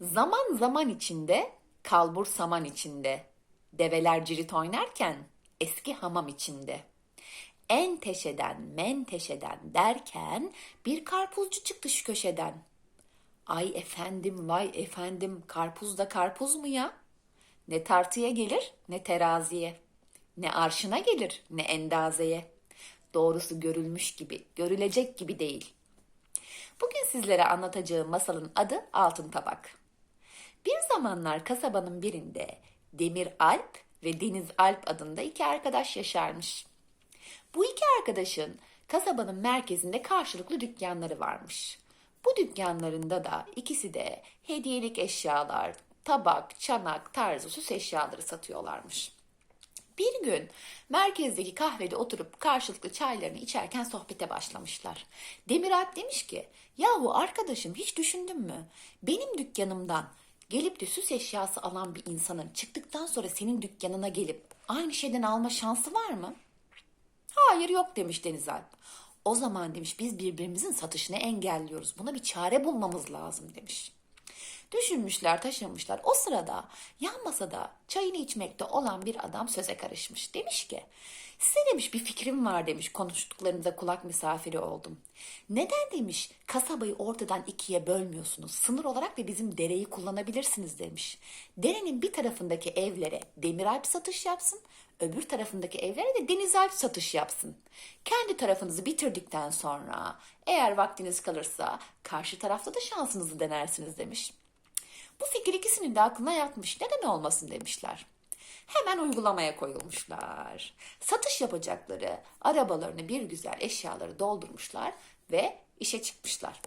Zaman zaman içinde, kalbur saman içinde. Develer cirit oynarken eski hamam içinde. En teşeden menteşeden derken bir karpuzcu çıktı şu köşeden. Ay efendim vay efendim karpuz da karpuz mu ya? Ne tartıya gelir ne teraziye. Ne arşına gelir ne endazeye. Doğrusu görülmüş gibi, görülecek gibi değil. Bugün sizlere anlatacağım masalın adı Altın Tabak. Bir zamanlar kasabanın birinde Demir Alp ve Deniz Alp adında iki arkadaş yaşarmış. Bu iki arkadaşın kasabanın merkezinde karşılıklı dükkanları varmış. Bu dükkanlarında da ikisi de hediyelik eşyalar, tabak, çanak tarzı süs eşyaları satıyorlarmış. Bir gün merkezdeki kahvede oturup karşılıklı çaylarını içerken sohbete başlamışlar. Demir Alp demiş ki, yahu arkadaşım hiç düşündün mü? Benim dükkanımdan gelip de süs eşyası alan bir insanın çıktıktan sonra senin dükkanına gelip aynı şeyden alma şansı var mı? Hayır yok demiş Deniz. O zaman demiş biz birbirimizin satışını engelliyoruz. Buna bir çare bulmamız lazım demiş. Düşünmüşler, taşınmışlar. O sırada yan masada çayını içmekte olan bir adam söze karışmış. Demiş ki, size demiş bir fikrim var demiş. Konuştuklarınıza kulak misafiri oldum. Neden demiş kasabayı ortadan ikiye bölmüyorsunuz? Sınır olarak ve bizim dereyi kullanabilirsiniz demiş. Derenin bir tarafındaki evlere Demiralp satış yapsın. Öbür tarafındaki evlere de Denizalp satış yapsın. Kendi tarafınızı bitirdikten sonra eğer vaktiniz kalırsa karşı tarafta da şansınızı denersiniz demiş. Bu fikir ikisinin de aklına yatmış. Neden olmasın demişler. Hemen uygulamaya koyulmuşlar. Satış yapacakları arabalarını bir güzel eşyaları doldurmuşlar ve işe çıkmışlar.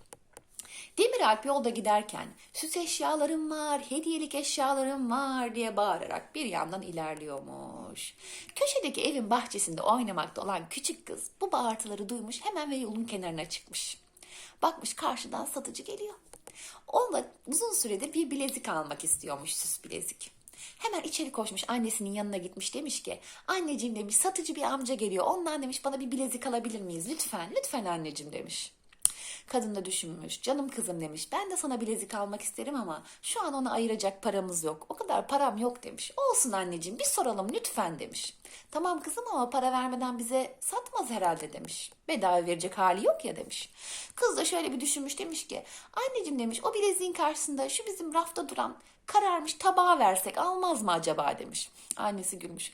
Demir Alp yolda giderken süs eşyalarım var, hediyelik eşyalarım var diye bağırarak bir yandan ilerliyormuş. Köşedeki evin bahçesinde oynamakta olan küçük kız bu bağırtıları duymuş hemen ve yolun kenarına çıkmış. Bakmış karşıdan satıcı geliyor. Onunla uzun süredir bir bilezik almak istiyormuş süs bilezik. Hemen içeri koşmuş annesinin yanına gitmiş demiş ki anneciğim demiş satıcı bir amca geliyor ondan demiş bana bir bilezik alabilir miyiz lütfen lütfen anneciğim demiş. Kadın da düşünmüş. Canım kızım demiş. Ben de sana bilezik almak isterim ama şu an ona ayıracak paramız yok. O kadar param yok demiş. Olsun anneciğim bir soralım lütfen demiş. Tamam kızım ama para vermeden bize satmaz herhalde demiş. Bedava verecek hali yok ya demiş. Kız da şöyle bir düşünmüş demiş ki anneciğim demiş o bileziğin karşısında şu bizim rafta duran kararmış tabağı versek almaz mı acaba demiş. Annesi gülmüş.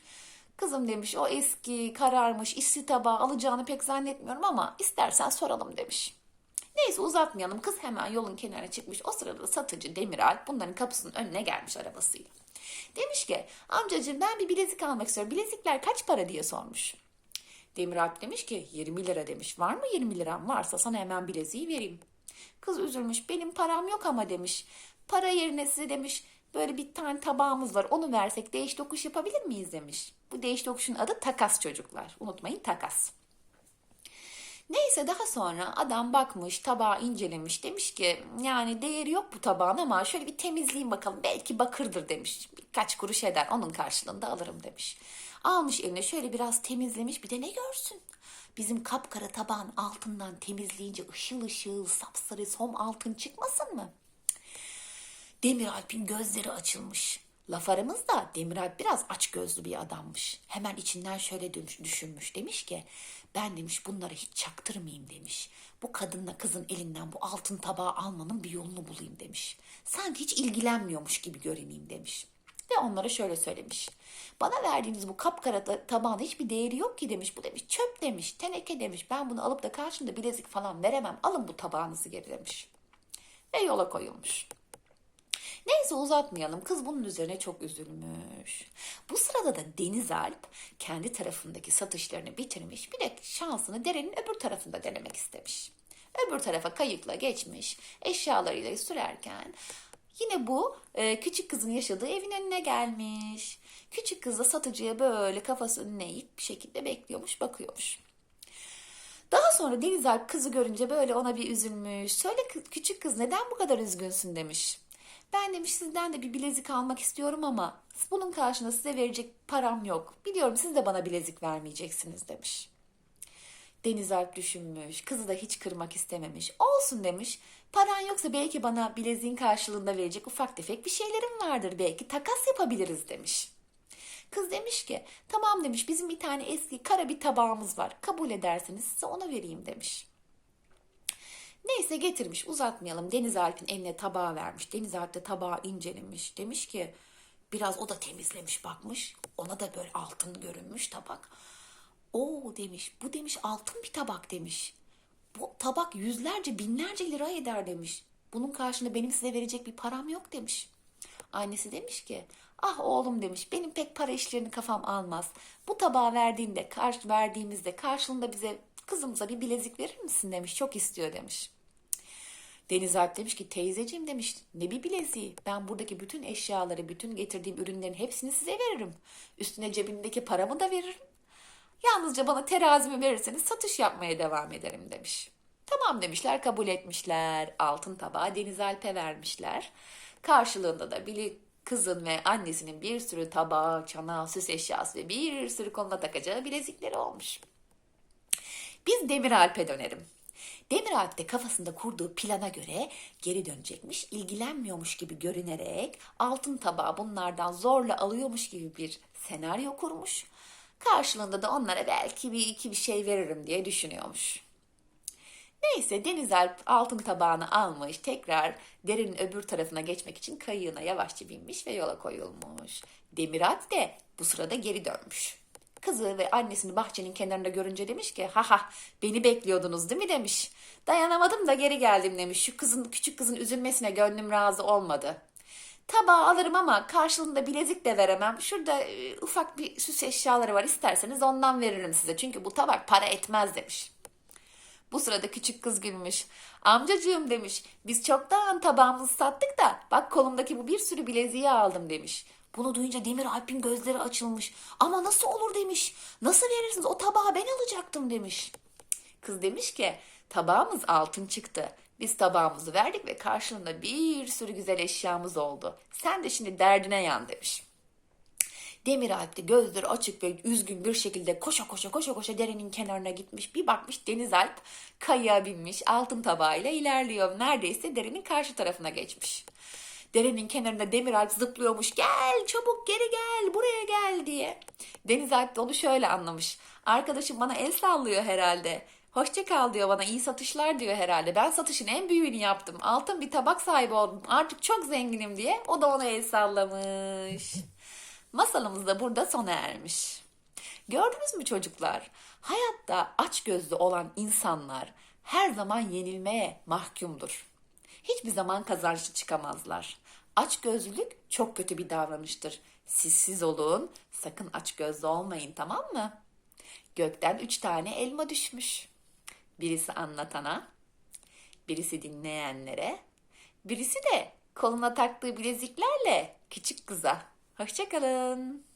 Kızım demiş o eski kararmış isli tabağı alacağını pek zannetmiyorum ama istersen soralım demiş. Neyse uzatmayalım. Kız hemen yolun kenarına çıkmış. O sırada da satıcı Demiral bunların kapısının önüne gelmiş arabasıyla. Demiş ki amcacığım ben bir bilezik almak istiyorum. Bilezikler kaç para diye sormuş. Demiral demiş ki 20 lira demiş. Var mı 20 liram? Varsa sana hemen bileziği vereyim. Kız üzülmüş. Benim param yok ama demiş. Para yerine size demiş böyle bir tane tabağımız var. Onu versek değiş tokuş yapabilir miyiz demiş. Bu değiş tokuşun adı takas çocuklar. Unutmayın takas. Neyse daha sonra adam bakmış tabağı incelemiş demiş ki yani değeri yok bu tabağın ama şöyle bir temizleyeyim bakalım belki bakırdır demiş. Birkaç kuruş eder onun karşılığında alırım demiş. Almış eline şöyle biraz temizlemiş bir de ne görsün. Bizim kapkara tabağın altından temizleyince ışıl ışıl sapsarı som altın çıkmasın mı? Demir Alp'in gözleri açılmış. Laf aramızda Demir Alp biraz aç gözlü bir adammış. Hemen içinden şöyle düşünmüş. Demiş ki ben demiş bunları hiç çaktırmayayım demiş. Bu kadınla kızın elinden bu altın tabağı almanın bir yolunu bulayım demiş. Sanki hiç ilgilenmiyormuş gibi görüneyim demiş. Ve onlara şöyle söylemiş. Bana verdiğiniz bu kapkara ta- tabağın hiçbir değeri yok ki demiş. Bu demiş çöp demiş, teneke demiş. Ben bunu alıp da karşımda bilezik falan veremem. Alın bu tabağınızı geri demiş. Ve yola koyulmuş. Neyse uzatmayalım. Kız bunun üzerine çok üzülmüş. Bu sırada da Deniz Alp kendi tarafındaki satışlarını bitirmiş. Bir de şansını derenin öbür tarafında denemek istemiş. Öbür tarafa kayıkla geçmiş. Eşyalarıyla sürerken yine bu e, küçük kızın yaşadığı evin önüne gelmiş. Küçük kız da satıcıya böyle kafası önüne eğip bir şekilde bekliyormuş, bakıyormuş. Daha sonra Deniz Alp kızı görünce böyle ona bir üzülmüş. Söyle küçük kız neden bu kadar üzgünsün demiş. Ben demiş sizden de bir bilezik almak istiyorum ama bunun karşılığında size verecek param yok. Biliyorum siz de bana bilezik vermeyeceksiniz demiş. Deniz Alp düşünmüş. Kızı da hiç kırmak istememiş. Olsun demiş. Paran yoksa belki bana bileziğin karşılığında verecek ufak tefek bir şeylerim vardır. Belki takas yapabiliriz demiş. Kız demiş ki tamam demiş bizim bir tane eski kara bir tabağımız var. Kabul ederseniz size ona vereyim demiş. Neyse getirmiş uzatmayalım. Deniz Alp'in eline tabağı vermiş. Deniz Alp de tabağı incelemiş. Demiş ki biraz o da temizlemiş bakmış. Ona da böyle altın görünmüş tabak. Oo demiş bu demiş altın bir tabak demiş. Bu tabak yüzlerce binlerce lira eder demiş. Bunun karşılığında benim size verecek bir param yok demiş. Annesi demiş ki ah oğlum demiş benim pek para işlerini kafam almaz. Bu tabağı verdiğinde karşı verdiğimizde karşılığında bize kızımıza bir bilezik verir misin demiş. Çok istiyor demiş. Deniz Alp demiş ki teyzeciğim demiş ne bir bileziği ben buradaki bütün eşyaları bütün getirdiğim ürünlerin hepsini size veririm. Üstüne cebimdeki paramı da veririm. Yalnızca bana terazimi verirseniz satış yapmaya devam ederim demiş. Tamam demişler kabul etmişler. Altın tabağı Deniz Alp'e vermişler. Karşılığında da Billy kızın ve annesinin bir sürü tabağı, çanağı, süs eşyası ve bir sürü koluna takacağı bilezikleri olmuş. Biz Demir Alp'e dönerim. Demir Alp kafasında kurduğu plana göre geri dönecekmiş, ilgilenmiyormuş gibi görünerek altın tabağı bunlardan zorla alıyormuş gibi bir senaryo kurmuş. Karşılığında da onlara belki bir iki bir şey veririm diye düşünüyormuş. Neyse Deniz Alp altın tabağını almış, tekrar derenin öbür tarafına geçmek için kayığına yavaşça binmiş ve yola koyulmuş. Demir Alp de bu sırada geri dönmüş. Kızı ve annesini bahçenin kenarında görünce demiş ki ha ha beni bekliyordunuz değil mi demiş. Dayanamadım da geri geldim demiş. Şu kızın küçük kızın üzülmesine gönlüm razı olmadı. Tabağı alırım ama karşılığında bilezik de veremem. Şurada e, ufak bir süs eşyaları var isterseniz ondan veririm size. Çünkü bu tabak para etmez demiş. Bu sırada küçük kız gülmüş. Amcacığım demiş biz çoktan tabağımızı sattık da bak kolumdaki bu bir sürü bileziği aldım demiş. Bunu duyunca Demir Alp'in gözleri açılmış. Ama nasıl olur demiş. Nasıl verirsiniz o tabağı ben alacaktım demiş. Kız demiş ki tabağımız altın çıktı. Biz tabağımızı verdik ve karşılığında bir sürü güzel eşyamız oldu. Sen de şimdi derdine yan demiş. Demir Alp de gözleri açık ve üzgün bir şekilde koşa koşa koşa koşa derenin kenarına gitmiş. Bir bakmış Deniz Alp kayığa binmiş altın tabağıyla ilerliyor. Neredeyse derenin karşı tarafına geçmiş. Derenin kenarında Demir Alp zıplıyormuş. Gel çabuk geri gel buraya gel diye. Deniz Alp de onu şöyle anlamış. Arkadaşım bana el sallıyor herhalde. Hoşça kal diyor bana iyi satışlar diyor herhalde. Ben satışın en büyüğünü yaptım. Altın bir tabak sahibi oldum. Artık çok zenginim diye o da ona el sallamış. Masalımız da burada sona ermiş. Gördünüz mü çocuklar? Hayatta açgözlü olan insanlar her zaman yenilmeye mahkumdur. Hiçbir zaman kazançlı çıkamazlar. Açgözlülük çok kötü bir davranıştır. Siz siz olun, sakın açgözlü olmayın tamam mı? Gökten üç tane elma düşmüş. Birisi anlatana, birisi dinleyenlere, birisi de koluna taktığı bileziklerle küçük kıza. Hoşçakalın.